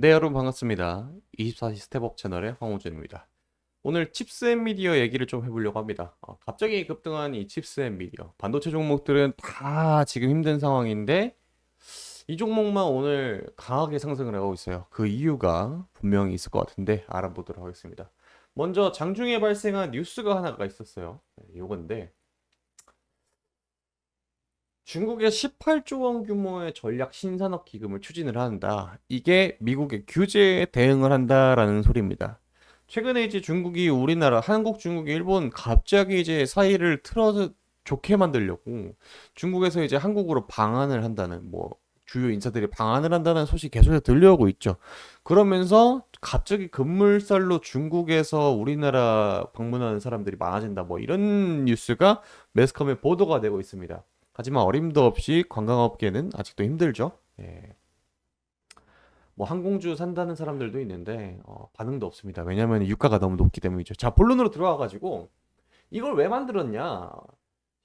네, 여러분 반갑습니다. 24시 스텝업 채널의 황호준입니다. 오늘 칩스 앤 미디어 얘기를 좀 해보려고 합니다. 어, 갑자기 급등한 이 칩스 앤 미디어. 반도체 종목들은 다 지금 힘든 상황인데 이 종목만 오늘 강하게 상승을 하고 있어요. 그 이유가 분명히 있을 것 같은데 알아보도록 하겠습니다. 먼저 장중에 발생한 뉴스가 하나가 있었어요. 네, 요건데 중국의 18조 원 규모의 전략 신산업 기금을 추진을 한다. 이게 미국의 규제에 대응을 한다라는 소리입니다. 최근에 이제 중국이 우리나라, 한국, 중국, 일본 갑자기 이제 사이를 틀어 좋게 만들려고 중국에서 이제 한국으로 방한을 한다는 뭐 주요 인사들이 방한을 한다는 소식이 계속해서 들려오고 있죠. 그러면서 갑자기 급물살로 중국에서 우리나라 방문하는 사람들이 많아진다. 뭐 이런 뉴스가 매스컴에 보도가 되고 있습니다. 하지만 어림도 없이 관광업계는 아직도 힘들죠. 예. 뭐 항공주 산다는 사람들도 있는데 어, 반응도 없습니다. 왜냐하면 유가가 너무 높기 때문이죠. 자, 본론으로 들어와 가지고 이걸 왜 만들었냐?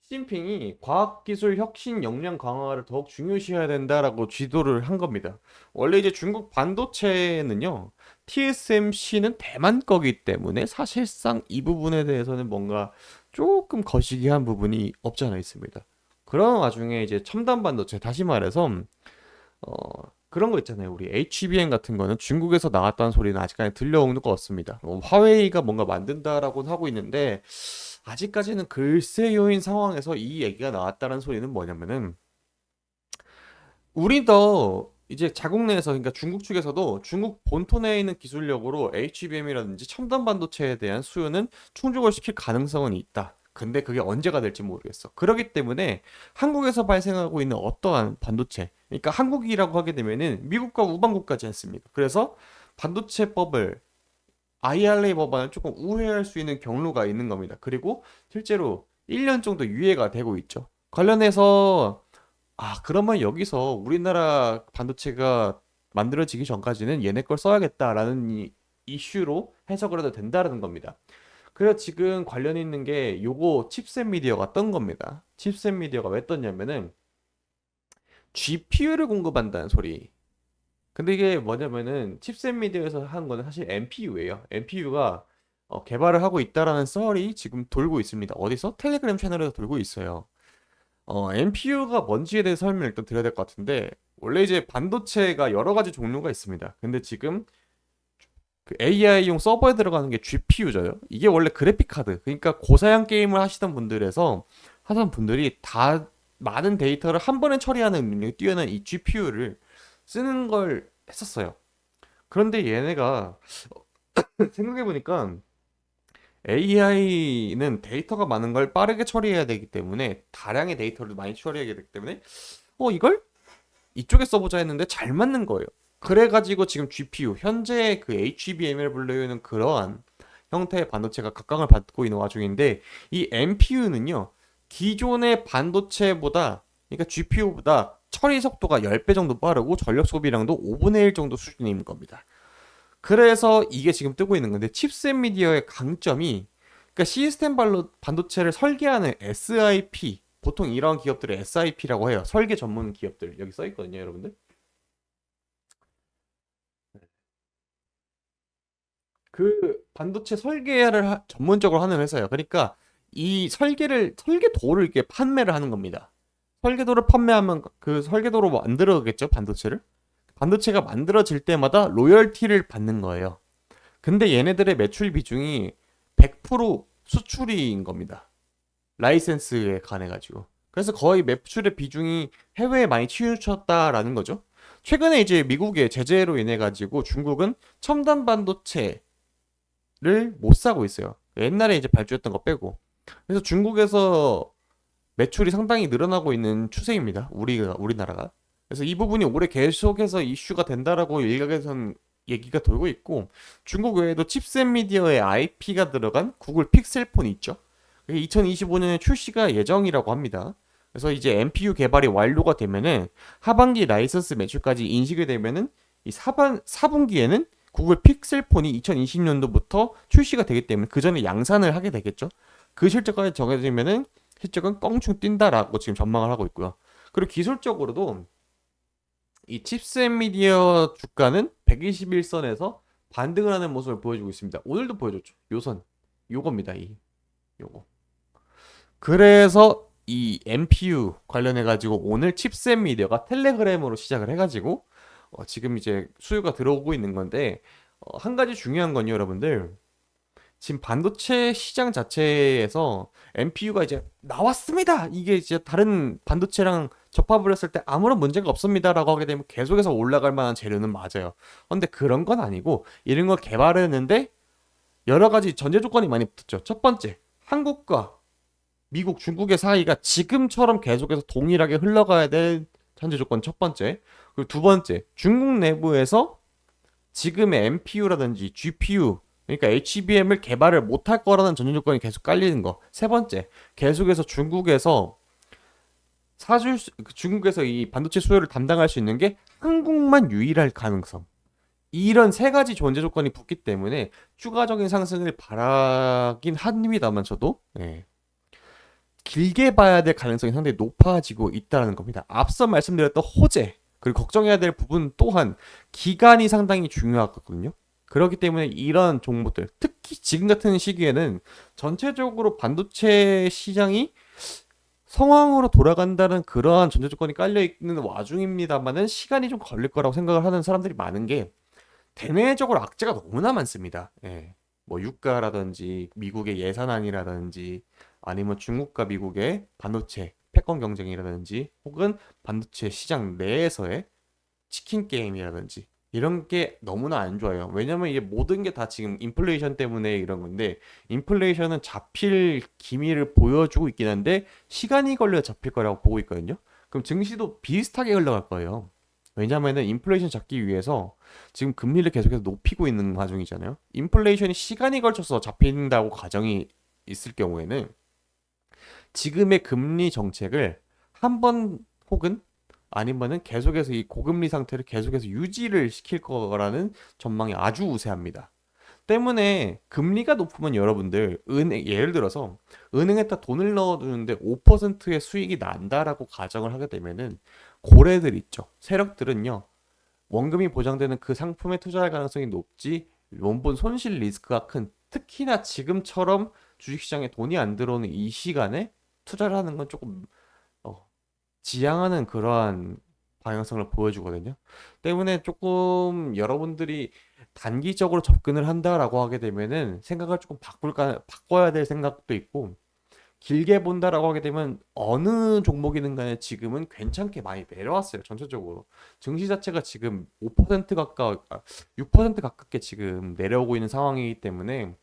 시진핑이 과학기술 혁신 역량 강화를 더욱 중요시해야 된다라고 지도를 한 겁니다. 원래 이제 중국 반도체는요, TSMC는 대만 거기 때문에 사실상 이 부분에 대해서는 뭔가 조금 거시기한 부분이 없지 않아 있습니다. 그런 와중에 이제 첨단 반도체, 다시 말해서 어, 그런 거 있잖아요. 우리 HBM 같은 거는 중국에서 나왔다는 소리는 아직까지 들려오는 것 같습니다. 어, 화웨이가 뭔가 만든다라고는 하고 있는데 아직까지는 글쎄요인 상황에서 이 얘기가 나왔다는 소리는 뭐냐면은 우리도 이제 자국 내에서 그러니까 중국 측에서도 중국 본토 내에 있는 기술력으로 HBM이라든지 첨단 반도체에 대한 수요는 충족을 시킬 가능성은 있다. 근데 그게 언제가 될지 모르겠어. 그렇기 때문에 한국에서 발생하고 있는 어떠한 반도체, 그러니까 한국이라고 하게 되면은 미국과 우방국가지 않습니까? 그래서 반도체법을 IRA 법안을 조금 우회할 수 있는 경로가 있는 겁니다. 그리고 실제로 1년 정도 유예가 되고 있죠. 관련해서 아, 그러면 여기서 우리나라 반도체가 만들어지기 전까지는 얘네 걸 써야겠다라는 이, 이슈로 해석을 해도 된다는 겁니다. 그래서 지금 관련 있는 게 요거 칩셋 미디어가 떤 겁니다. 칩셋 미디어가 왜 떴냐면은 GPU를 공급한다는 소리. 근데 이게 뭐냐면은 칩셋 미디어에서 한 거는 사실 NPU예요. NPU가 어, 개발을 하고 있다라는 썰이 지금 돌고 있습니다. 어디서? 텔레그램 채널에서 돌고 있어요. 어, NPU가 뭔지에 대해서 설명을 일단 드려야 될 것 같은데 원래 이제 반도체가 여러 가지 종류가 있습니다. 근데 지금 그 AI용 서버에 들어가는 게 GPU죠. 이게 원래 그래픽 카드. 그러니까 고사양 게임을 하시던 분들에서 하던 분들이 다 많은 데이터를 한 번에 처리하는 능력이 뛰어난 이 GPU를 쓰는 걸 했었어요. 그런데 얘네가 생각해 보니까 AI는 데이터가 많은 걸 빠르게 처리해야 되기 때문에 다량의 데이터를 많이 처리해야 되기 때문에 어 이걸 이쪽에 써보자 했는데 잘 맞는 거예요. 그래가지고 지금 GPU 현재 그 HBM을 불리는 그러한 형태의 반도체가 각광을 받고 있는 와중인데 이 NPU는요 기존의 반도체보다 그러니까 GPU보다 처리 속도가 10배 정도 빠르고 전력 소비량도 5분의 1 정도 수준인 겁니다. 그래서 이게 지금 뜨고 있는 건데 칩셋 미디어의 강점이 그러니까 시스템 반도체를 설계하는 SIP 보통 이런 기업들을 SIP라고 해요. 설계 전문 기업들 여기 써 있거든요, 여러분들. 그 반도체 설계를 하, 전문적으로 하는 회사예요. 그러니까 이 설계를 설계도를 이렇게 판매를 하는 겁니다. 설계도를 판매하면 그 설계도로 만들어겠죠 반도체를. 반도체가 만들어질 때마다 로열티를 받는 거예요. 근데 얘네들의 매출 비중이 100% 수출인 겁니다. 라이센스에 관해 가지고. 그래서 거의 매출의 비중이 해외에 많이 치우쳤다라는 거죠. 최근에 이제 미국의 제재로 인해 가지고 중국은 첨단 반도체 를 못 사고 있어요. 옛날에 이제 발주했던 거 빼고. 그래서 중국에서 매출이 상당히 늘어나고 있는 추세입니다. 우리가 우리나라가. 그래서 이 부분이 올해 계속해서 이슈가 된다라고 일각에선 얘기가 돌고 있고 중국 외에도 칩셋 미디어의 IP가 들어간 구글 픽셀폰 있죠. 2025년에 출시가 예정이라고 합니다. 그래서 이제 NPU 개발이 완료가 되면은 하반기 라이선스 매출까지 인식이 되면은 이 사반 4분기에는 구글 픽셀폰이 2020년도부터 출시가 되기 때문에 그 전에 양산을 하게 되겠죠. 그 실적까지 정해지면은 실적은 껑충 뛴다라고 지금 전망을 하고 있고요. 그리고 기술적으로도 이 칩셋 미디어 주가는 121선에서 반등을 하는 모습을 보여주고 있습니다. 오늘도 보여줬죠. 요선 요겁니다. 이 요거. 그래서 이 MPU 관련해 가지고 오늘 칩셋 미디어가 텔레그램으로 시작을 해 가지고 어, 지금 이제 수요가 들어오고 있는 건데 어, 한 가지 중요한 건요, 여러분들. 지금 반도체 시장 자체에서 MPU가 이제 나왔습니다. 이게 이제 다른 반도체랑 접합을 했을 때 아무런 문제가 없습니다라고 하게 되면 계속해서 올라갈 만한 재료는 맞아요. 근데 그런 건 아니고 이런 걸 개발했는데 여러 가지 전제 조건이 많이 붙었죠. 첫 번째, 한국과 미국, 중국의 사이가 지금처럼 계속해서 동일하게 흘러가야 될 전제 조건 첫 번째. 그리고 두 번째, 중국 내부에서 지금의 MPU라든지 GPU 그러니까 HBM을 개발을 못할 거라는 전제 조건이 계속 깔리는 거. 세 번째, 계속해서 중국에서 사줄 수, 그 중국에서 이 반도체 수요를 담당할 수 있는 게 한국만 유일할 가능성. 이런 세 가지 존재 조건이 붙기 때문에 추가적인 상승을 바라긴 합니다만 저도 예. 길게 봐야 될 가능성이 상당히 높아지고 있다는 겁니다. 앞서 말씀드렸던 호재 그리고 걱정해야 될 부분 또한 기간이 상당히 중요하거든요. 그렇기 때문에 이런 종목들, 특히 지금 같은 시기에는 전체적으로 반도체 시장이 성황으로 돌아간다는 그러한 전제 조건이 깔려 있는 와중입니다만은 시간이 좀 걸릴 거라고 생각을 하는 사람들이 많은 게 대내적으로 악재가 너무나 많습니다. 예. 뭐 유가라든지 미국의 예산안이라든지 아니면 중국과 미국의 반도체 패권 경쟁이라든지 혹은 반도체 시장 내에서의 치킨 게임이라든지 이런 게 너무나 안 좋아요. 왜냐면 이게 모든 게 다 지금 인플레이션 때문에 이런 건데 인플레이션은 잡힐 기미를 보여주고 있긴 한데 시간이 걸려 잡힐 거라고 보고 있거든요. 그럼 증시도 비슷하게 흘러갈 거예요. 왜냐면은 인플레이션 잡기 위해서 지금 금리를 계속해서 높이고 있는 과정이잖아요. 인플레이션이 시간이 걸쳐서 잡힌다고 가정이 있을 경우에는 지금의 금리 정책을 한 번 혹은 아니면은 계속해서 이 고금리 상태를 계속해서 유지를 시킬 거라는 전망이 아주 우세합니다. 때문에 금리가 높으면 여러분들 은행 예를 들어서 은행에다 돈을 넣어두는데 5%의 수익이 난다라고 가정을 하게 되면은 고래들 있죠. 세력들은요. 원금이 보장되는 그 상품에 투자할 가능성이 높지 원본 손실 리스크가 큰 특히나 지금처럼 주식시장에 돈이 안 들어오는 이 시간에 투자를 하는 건 조금 어, 지양하는 그러한 방향성을 보여주거든요. 때문에 조금 여러분들이 단기적으로 접근을 한다라고 하게 되면은 생각을 조금 바꿀까 바꿔야 될 생각도 있고 길게 본다라고 하게 되면 어느 종목이든 간에 지금은 괜찮게 많이 내려왔어요. 전체적으로. 증시 자체가 지금 5% 가까워, 아, 6% 가깝게 지금 내려오고 있는 상황이기 때문에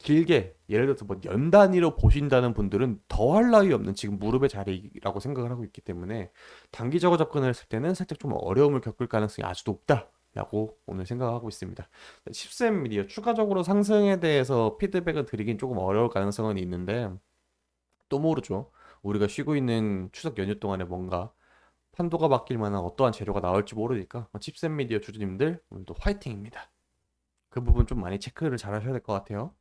길게, 예를 들어서 뭐 연 단위로 보신다는 분들은 더할 나위 없는 지금 무릎의 자리라고 생각을 하고 있기 때문에 단기적으로 접근을 했을 때는 살짝 좀 어려움을 겪을 가능성이 아주 높다. 라고 오늘 생각하고 있습니다. 10센 미디어 추가적으로 상승에 대해서 피드백을 드리긴 조금 어려울 가능성은 있는데 또 모르죠. 우리가 쉬고 있는 추석 연휴 동안에 뭔가 판도가 바뀔 만한 어떠한 재료가 나올지 모르니까 칩셋 미디어 주주님들 오늘도 화이팅입니다. 그 부분 좀 많이 체크를 잘 하셔야 될 것 같아요.